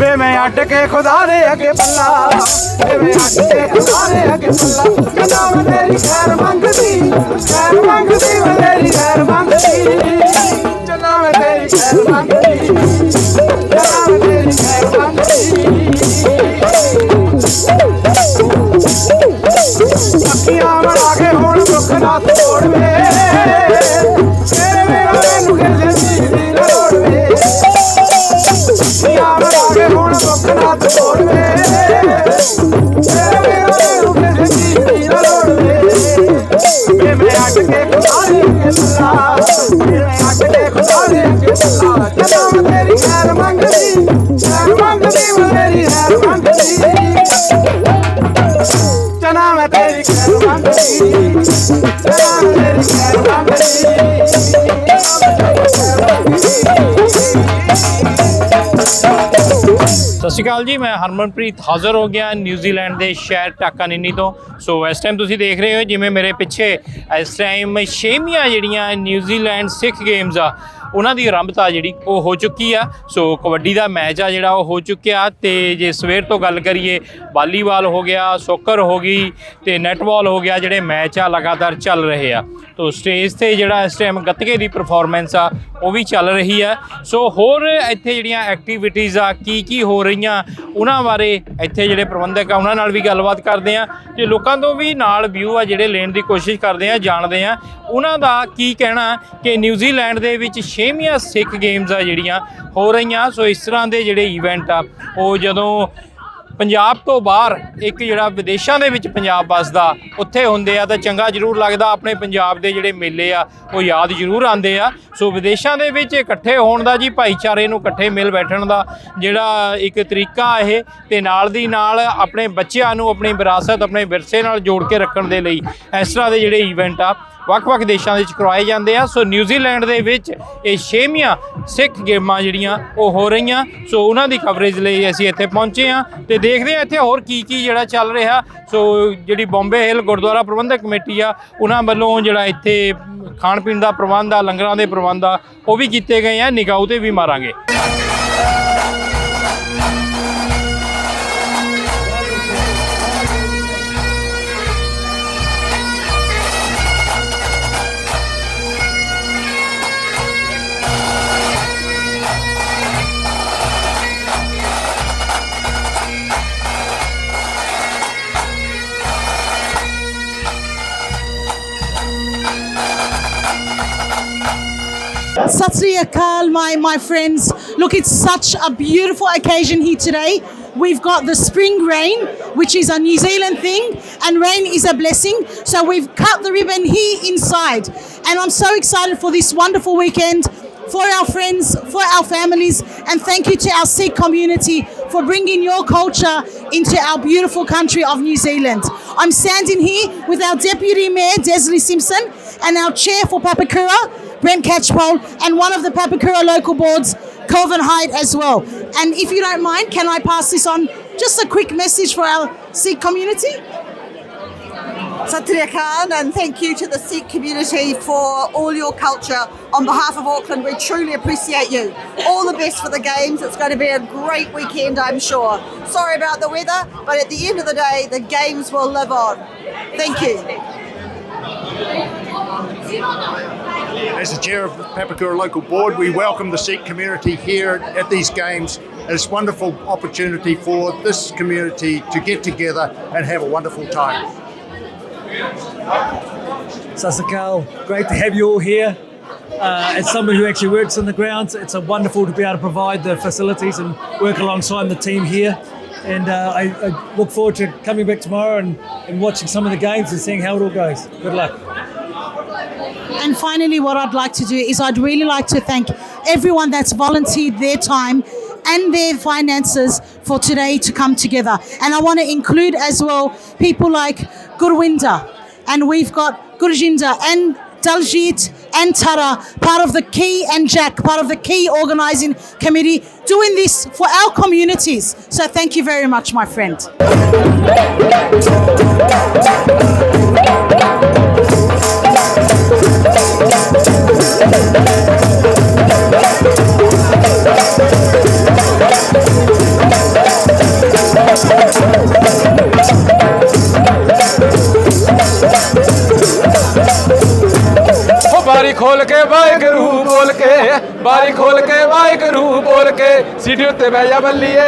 ਵੇ ਮੈਂ ਅੱਡ ਕੇ ਖੁਦਾ ਦੇ ਅੱਗੇ ਪੱਲਾ। ਵੇ ਮੈਂ ਅੱਡ ਕੇ ਖੁਦਾ ਦੇ ਅੱਗੇ ਪੱਲਾ। ਕਹਿੰਦਾ ਮੈਂ ਤੇਰੀ ਖੈਰ ਮੰਗਦੀ ਖੈਰ ਮੰਗਦੀ, ਮੈਂ ਤੇਰੀ ਖੈਰ ਮੰਗਦੀ। ਚੰਨਾ ਮੈਂ ਤੇਰੀ ਖੈਰ ਮੰਗਦੀ ਚੰਨਾ ਮੈਂ ਤੇਰੀ ਖੈਰ ਮੰਗਦੀ। ਅੱਖੀਆਂ ਬਣਾ ਕੇ ਹੁਣ ਦੁੱਖ ਨਾ ਤੋੜਵੇ। ਮੇਰੇ ਖੁਦਾ ਦੇ ਅੱਗੇ ਪੱਲਾ ਖੁਦਾ ਦੇ ਅੱਗੇ ਜਦੋਂ ਮੈਂ ਤੇਰੀ ਖੈਰ ਮੰਗਦੀ ਖੈਰ ਮੰਗਦੀ ਮੈਂ ਤੇਰੀ ਖੈਰ ਮੰਗਦੀ ਚਨਾ ਮੈਂ ਤੇਰੀ ਖੈਰ ਮੰਗਦੀ ਚਨਾ ਮੈਂ ਤੇਰੀ ਖੈਰ ਸਤਿ ਸ਼੍ਰੀ ਅਕਾਲ ਜੀ, ਮੈਂ ਹਰਮਨਪ੍ਰੀਤ ਹਾਜ਼ਰ ਹੋ ਗਿਆ ਨਿਊਜ਼ੀਲੈਂਡ ਦੇ ਸ਼ਹਿਰ ਟਾਕਾਨਿਨੀ ਤੋਂ। ਸੋ ਇਸ ਟਾਈਮ ਤੁਸੀਂ ਦੇਖ ਰਹੇ ਹੋ ਜਿਵੇਂ ਮੇਰੇ ਪਿੱਛੇ ਇਸ ਟਾਈਮ ਛੇਵੀਆਂ ਜਿਹੜੀਆਂ ਨਿਊਜ਼ੀਲੈਂਡ ਸਿੱਖ ਗੇਮਸ ਆ ਉਹਨਾਂ ਦੀ ਆਰੰਭਤਾ ਜਿਹੜੀ ਉਹ ਹੋ ਚੁੱਕੀ ਆ। ਸੋ ਕਬੱਡੀ ਦਾ ਮੈਚ ਆ ਜਿਹੜਾ, ਉਹ ਹੋ ਚੁੱਕਿਆ। ਤੇ ਜੇ ਸਵੇਰ ਤੋਂ ਗੱਲ ਕਰੀਏ, ਵਾਲੀਬਾਲ ਹੋ ਗਿਆ, ਸੋਕਰ ਹੋ ਗਈ ਤੇ ਨੈਟਬਾਲ ਹੋ ਗਿਆ, ਜਿਹੜੇ ਮੈਚ ਆ ਲਗਾਤਾਰ ਚੱਲ ਰਹੇ ਆ। ਤੋ ਸਟੇਜ ਤੇ ਜਿਹੜਾ ਇਸ ਟਾਈਮ ਗੱਤਕੇ ਦੀ ਪਰਫਾਰਮੈਂਸ ਆ, ਉਹ ਵੀ ਚੱਲ ਰਹੀ ਆ। ਸੋ ਹੋਰ ਇੱਥੇ ਜਿਹੜੀਆਂ ਐਕਟੀਵਿਟੀਜ਼ ਆ, ਕੀ ਕੀ ਹੋ ਰਹੀਆਂ, ਉਹਨਾਂ ਬਾਰੇ ਇੱਥੇ ਜਿਹੜੇ ਪ੍ਰਬੰਧਕ ਆ, ਉਹਨਾਂ ਨਾਲ ਵੀ ਗੱਲਬਾਤ ਕਰਦੇ ਆ। ਤੇ ਲੋਕਾਂ ਤੋਂ ਵੀ ਨਾਲ ਵਿਊ ਆ ਜਿਹੜੇ ਲੈਣ ਦੀ ਕੋਸ਼ਿਸ਼ ਕਰਦੇ ਆ, ਜਾਣਦੇ ਆ। ਉਹਨਾਂ ਦਾ ਕੀ ਕਹਿਣਾ ਕਿ ਨਿਊਜ਼ੀਲੈਂਡ ਦੇ ਵਿੱਚ ਛੇਵੀਆਂ ਸਿੱਖ ਗੇਮਸ ਆ ਜਿਹੜੀਆਂ ਹੋ ਰਹੀਆਂ। ਸੋ ਇਸ ਤਰ੍ਹਾਂ ਦੇ ਜਿਹੜੇ ਇਵੈਂਟ ਆ, ਉਹ ਜਦੋਂ ਪੰਜਾਬ ਤੋਂ ਬਾਹਰ ਇੱਕ ਜਿਹੜਾ ਵਿਦੇਸ਼ਾਂ ਦੇ ਵਿੱਚ ਪੰਜਾਬ ਵੱਸਦਾ, ਉੱਥੇ ਹੁੰਦੇ ਆ ਤਾਂ ਚੰਗਾ ਜ਼ਰੂਰ ਲੱਗਦਾ। ਆਪਣੇ ਪੰਜਾਬ ਦੇ ਜਿਹੜੇ ਮੇਲੇ ਆ, ਉਹ ਯਾਦ ਜ਼ਰੂਰ ਆਉਂਦੇ ਆ। ਸੋ ਵਿਦੇਸ਼ਾਂ ਦੇ ਵਿੱਚ ਇਕੱਠੇ ਹੋਣ ਦਾ ਜੀ, ਭਾਈਚਾਰੇ ਨੂੰ ਇਕੱਠੇ ਮਿਲ ਬੈਠਣ ਦਾ ਜਿਹੜਾ ਇੱਕ ਤਰੀਕਾ ਇਹ। ਤੇ ਨਾਲ ਦੀ ਨਾਲ ਆਪਣੇ ਬੱਚਿਆਂ ਨੂੰ ਆਪਣੀ ਵਿਰਾਸਤ, ਆਪਣੇ ਵਿਰਸੇ ਨਾਲ ਜੋੜ ਕੇ ਰੱਖਣ ਦੇ ਲਈ ਇਸ ਤਰ੍ਹਾਂ ਦੇ ਜਿਹੜੇ ਇਵੈਂਟ ਆ ਵੱਖ-ਵੱਖ ਦੇਸ਼ਾਂ ਦੇ ਵਿੱਚ ਕਰਵਾਏ ਜਾਂਦੇ ਆ। ਸੋ ਨਿਊਜ਼ੀਲੈਂਡ ਦੇ ਵਿੱਚ ਇਹ ਛੇਵੀਆਂ ਸਿੱਖ ਗੇਮਾਂ ਜਿਹੜੀਆਂ ਉਹ ਹੋ ਰਹੀਆਂ। ਸੋ ਉਹਨਾਂ ਦੀ ਕਵਰੇਜ ਲਈ ਅਸੀਂ ਇੱਥੇ ਪਹੁੰਚੇ ਆ ਤੇ ਦੇਖਦੇ ਆ ਇੱਥੇ ਹੋਰ ਕੀ ਕੀ ਜਿਹੜਾ ਚੱਲ ਰਿਹਾ। ਸੋ ਜਿਹੜੀ ਬੰਬੇ ਹਿੱਲ ਗੁਰਦੁਆਰਾ ਪ੍ਰਬੰਧਕ ਕਮੇਟੀ ਆ, ਉਹਨਾਂ ਵੱਲੋਂ ਜਿਹੜਾ ਇੱਥੇ ਖਾਣ ਪੀਣ ਦਾ ਪ੍ਰਬੰਧ ਆ, ਲੰਗਰਾਂ ਦੇ ਪ੍ਰਬੰਧ ਆ, ਉਹ ਵੀ ਕੀਤੇ ਗਏ ਆ। ਨਿਗਾਹ ਤੇ ਵੀ ਮਾਰਾਂਗੇ। Sat Sri Akal, my, my friends. Look, it's such a beautiful occasion here today. We've got the spring rain, which is a New Zealand thing, and rain is a blessing. So we've cut the ribbon here inside. And I'm so excited for this wonderful weekend for our friends, for our families, and thank you to our Sikh community for bringing your culture into our beautiful country of New Zealand. I'm standing here with our Deputy Mayor, Desley Simpson, and our Chair for Papakura, Brent Catchpole, and one of the Papakura local boards, Kelvin Hyde, as well. And if you don't mind, can I pass this on? Just a quick message for our Sikh community. Satria Khan, and thank you to the Sikh community for all your culture. On behalf of Auckland, we truly appreciate you. All the best for the games. It's going to be a great weekend, I'm sure. Sorry about the weather, but at the end of the day, the games will live on. Thank you. As the chair of the Papakura local board, we welcome the Sikh community here at these games. It's a wonderful opportunity for this community to get together and have a wonderful time. Sasakal, great to have you all here. Uh, as someone who actually works on the grounds, it's a wonderful to be able to provide the facilities and work alongside the team here. And uh, I, I look forward to coming back tomorrow and, and watching some of the games and seeing how it all goes. Good luck. And finally, what I'd like to do is I'd really like to thank everyone that's volunteered their time and their finances for today to come together. And I want to include as well people like Gurwinder, and we've got Gurjinder and Daljit and Tara, part of the key, and Jack, part of the key organising committee, doing this for our communities. So thank you very much, my friend. Waheguru ਬੋਲ ਕੇ, ਬਾਰੀ ਖੋਲ ਕੇ, ਵਾਹਿਗੁਰੂ ਬੋਲ ਕੇ ਸੀਡੀ ਉੱਤੇ ਬਹਿ ਜਾ ਬੱਲੀਏ।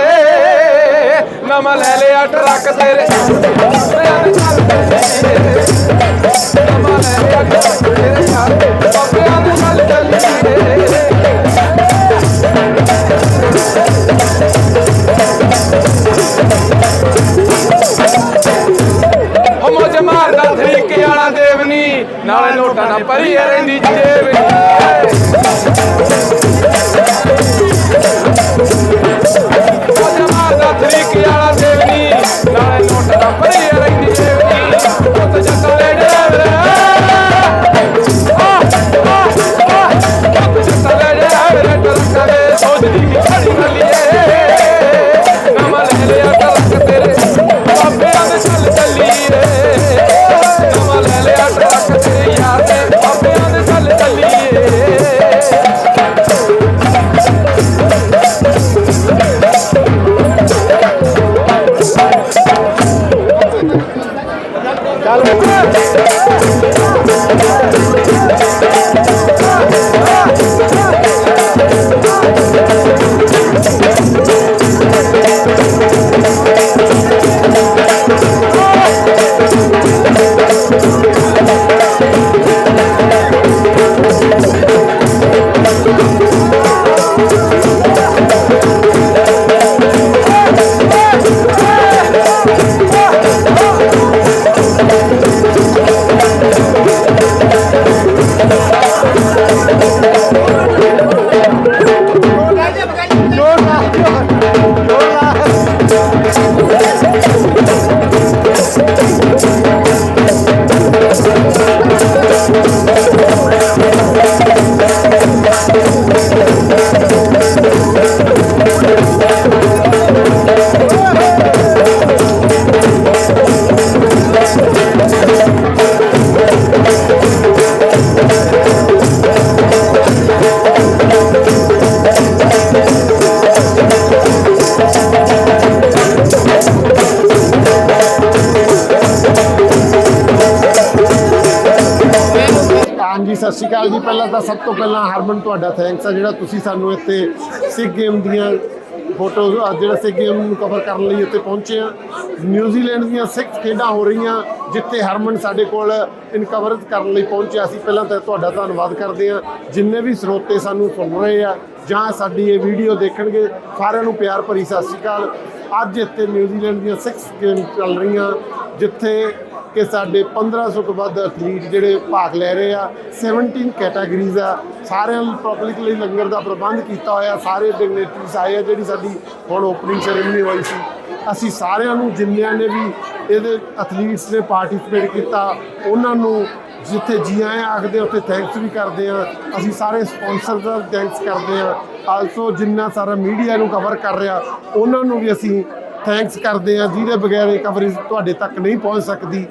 ਨਮਾ ਲੈ ਲਿਆ truck ਤੇਰੇ। ਲੈ ਲਿਆ ਟਰੱਕ ਤੇਰੇ। ਪਹਿਲਾਂ ਤਾਂ ਸਭ ਤੋਂ ਪਹਿਲਾਂ ਹਰਮਨ, ਤੁਹਾਡਾ ਥੈਂਕਸ ਆ ਜਿਹੜਾ ਤੁਸੀਂ ਸਾਨੂੰ ਇੱਥੇ ਸਿੱਖ ਗੇਮ ਦੀਆਂ ਫੋਟੋ ਜਿਹੜਾ ਸਿੱਖ ਗੇਮ ਨੂੰ ਕਵਰ ਕਰਨ ਲਈ ਇੱਥੇ ਪਹੁੰਚੇ ਆ। ਨਿਊਜ਼ੀਲੈਂਡ ਦੀਆਂ ਸਿੱਖ ਖੇਡਾਂ ਹੋ ਰਹੀਆਂ, ਜਿੱਥੇ ਹਰਮਨ ਸਾਡੇ ਕੋਲ ਇਨਕਵਰ ਕਰਨ ਲਈ ਪਹੁੰਚਿਆ ਸੀ। ਪਹਿਲਾਂ ਤਾਂ ਤੁਹਾਡਾ ਧੰਨਵਾਦ ਕਰਦੇ ਆ। ਜਿੰਨੇ ਵੀ ਸਰੋਤੇ ਸਾਨੂੰ ਸੁਣ ਰਹੇ ਆ, ਜਾਂ ਸਾਡੀ ਇਹ ਵੀਡੀਓ ਦੇਖਣਗੇ, ਸਾਰਿਆਂ ਨੂੰ ਪਿਆਰ ਭਰੀ ਸਤਿ ਸ਼੍ਰੀ ਅਕਾਲ। ਅੱਜ ਇੱਥੇ ਨਿਊਜ਼ੀਲੈਂਡ ਦੀਆਂ ਸਿੱਖ ਗੇਮ ਚੱਲ ਰਹੀਆਂ, ਜਿੱਥੇ ਕਿ ਸਾਡੇ 1500 ਤੋਂ ਵੱਧ ਐਥਲੀਟ ਜਿਹੜੇ ਭਾਗ ਲੈ ਰਹੇ ਆ 17 ਕੈਟਾਗਰੀਜ਼ ਆ, ਸਾਰਿਆਂ ਪਬਲਿਕ ਲਈ ਲੰਗਰ ਦਾ ਪ੍ਰਬੰਧ ਕੀਤਾ ਹੋਇਆ, ਸਾਰੇ ਡਿਗਨਿਟਰੀਜ਼ ਆਏ ਆ, ਜਿਹੜੀ ਸਾਡੀ ਹੁਣ ਓਪਨਿੰਗ ਸੈਰੇਮਨੀ ਹੋਈ ਸੀ। ਅਸੀਂ ਸਾਰਿਆਂ ਨੂੰ, ਜਿੰਨਿਆਂ ਨੇ ਵੀ ਇਹਦੇ ਐਥਲੀਟਸ ਨੇ ਪਾਰਟਿਸਿਪੇਟ ਕੀਤਾ, ਉਹਨਾਂ ਨੂੰ ਜਿੱਥੇ ਜੀ ਆਇਆਂ ਆਖਦੇ ਉੱਥੇ ਥੈਂਕਸ ਵੀ ਕਰਦੇ ਆ। ਅਸੀਂ ਸਾਰੇ ਸਪਾਂਸਰ ਦਾ ਥੈਂਕਸ ਕਰਦੇ ਆ। ਆਲਸੋ ਜਿੰਨਾ ਸਾਰਾ ਮੀਡੀਆ ਨੂੰ ਕਵਰ ਕਰ ਰਿਹਾ, ਉਹਨਾਂ ਨੂੰ ਵੀ ਅਸੀਂ ਥੈਂਕਸ ਕਰਦੇ ਆ ਜਿਹਦੇ ਬਗੈਰ ਇਹ ਕਵਰੇਜ ਤੁਹਾਡੇ ਤੱਕ ਨਹੀਂ ਪਹੁੰਚ ਸਕਦੀ।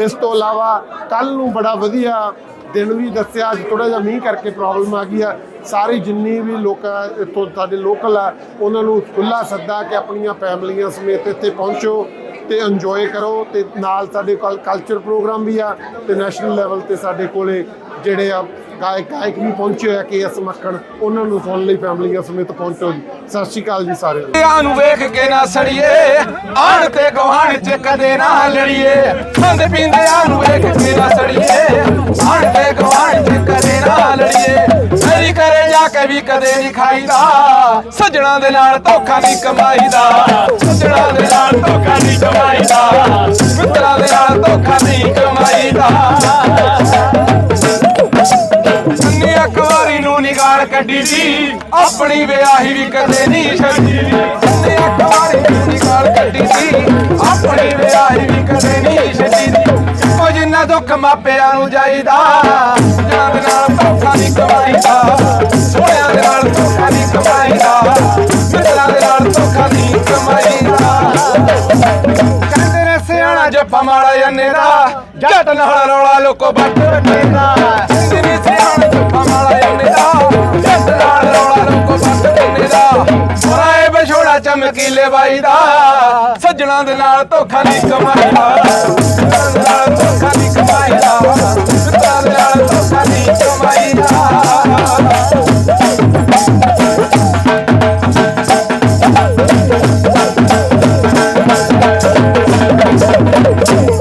ਇਸ ਤੋਂ ਇਲਾਵਾ ਕੱਲ ਨੂੰ ਬੜਾ ਵਧੀਆ ਦਿਨ ਵੀ ਦੱਸਿਆ, ਅੱਜ ਥੋੜਾ ਜਿਹਾ ਮੀਂਹ ਕਰਕੇ ਪ੍ਰੋਬਲਮ ਆ ਗਈ ਆ। ਸਾਰੀ ਜਿੰਨੀ ਵੀ ਲੋਕਾਂ ਇੱਥੋਂ ਸਾਡੇ ਲੋਕਲ ਆ, ਉਹਨਾਂ ਨੂੰ ਖੁੱਲਾ ਸੱਦਾ ਕਿ ਆਪਣੀਆਂ ਫੈਮਲੀਆਂ ਸਮੇਤ ਇੱਥੇ ਪਹੁੰਚੋ। ਤੇ ਇੰਜੋਏ ਕਰੋ ਤੇ ਨਾਲ ਸਾਡੇ ਕੋਲ ਕਲਚਰ ਪ੍ਰੋਗਰਾਮ ਵੀ ਆ ਤੇ ਨੈਸ਼ਨਲ ਲੈਵਲ ਤੇ ਸਾਡੇ ਕੋਲੇ ਜਿਹੜੇ ਆ ਗਾਇਕ ਗਾਇਕ ਵੀ ਪਹੁੰਚੇ ਆ ਕੇ ਐਸ ਮੱਖਣ, ਉਹਨਾਂ ਨੂੰ ਸੁਣਨ ਲਈ ਫੈਮਲੀਆਂ ਸਮੇਤ ਪਹੁੰਚੋ ਜੀ। ਸਤਿ ਸ਼੍ਰੀ ਅਕਾਲ ਜੀ ਸਾਰਿਆਂ ਨੂੰ। ਆ ਨੂੰ ਵੇਖ ਕੇ ਨਾ ਸੜੀਏ, ਆਣ ਤੇ ਗਵਾਣ ਚ ਕਦੇ ਨਾ ਲੜੀਏ। ਖਾਂਦੇ ਪੀਂਦੇ ਨੂੰ ਵੇਖ ਕੇ ਨਾ ਸੜੀਏ, ਆਣ ਤੇ ਗਵਾਣ ਚ ਕਦੇ ਨਾ ਲੜੀਏ। ਕਰੇ ਕਦੇ ਨਹੀਂ ਖਾਈਦਾ। ਸੱਜਣਾ ਦੇ ਨਾਲ ਧੋਖਾ ਨਹੀਂ ਕਮਾਈਦਾ। ਸੱਜਣਾ ਦੇ ਨਾਲ ਧੋਖਾ ਨਹੀਂ ਕਮਾਈਦਾ। ਮਿੱਤਰਾਂ ਦੇ ਨਾਲ ਧੋਖਾ ਨਹੀਂ ਕਮਾਈਦਾ। ਕੰਨੀ ਅਕਵਾਰੀ ਨੂੰ ਨਿਗਾਲ ਕੱਢੀ ਦੀ ਆਪਣੀ ਵਿਆਹੀ ਵੀ ਕਦੇ ਨਹੀਂ ਛੱਡੀ। ਕੰਨੀ ਅਕਵਾਰੀ ਨੂੰ ਨਿਗਾਲ ਕੱਢੀ ਦੀ ਆਪਣੀ ਵਿਆਹੀ ਵੀ ਕਦੇ ਨਹੀਂ ਛੱਡੀ। ਦੀ ਉਹ ਜਿੰਨਾ ਦੁੱਖ ਮਾਪਿਆਂ ਨੂੰ ਜਾਈਦਾ। ਜਾਂ ਨਾਲ ਧੋਖਾ ਬਗਾਨੇ ਦਾ, ਜੱਟ ਨਾਲ ਰੌਲਾ ਲੋਕੋ ਬੱਟ ਦਾ ਸਿਰੇ ਸਿਆਣ ਜੁੱਫਾ ਮਾਲਾ ਇਹਨੇ ਦਾ ਜੱਟ ਨਾਲ ਰੌਲਾ ਲੋਕੋ ਬੱਟ ਇਹਨੇ ਦਾ ਸਰਾਏ ਬਛੋੜਾ ਚਮਕੀਲੇ ਬਾਈ ਦਾ, ਸੱਜਣਾ ਦੇ ਨਾਲ ਧੋਖਾ ਨਹੀਂ ਕਮਾਈ ਧੋਖਾ ਨਹੀਂ ਕਮਾਈ ਦਾ ਸੱਜਣਾ ਦੇ ਨਾਲ ਧੋਖਾ ਨਹੀਂ ਕਮਾਈ ਦਾ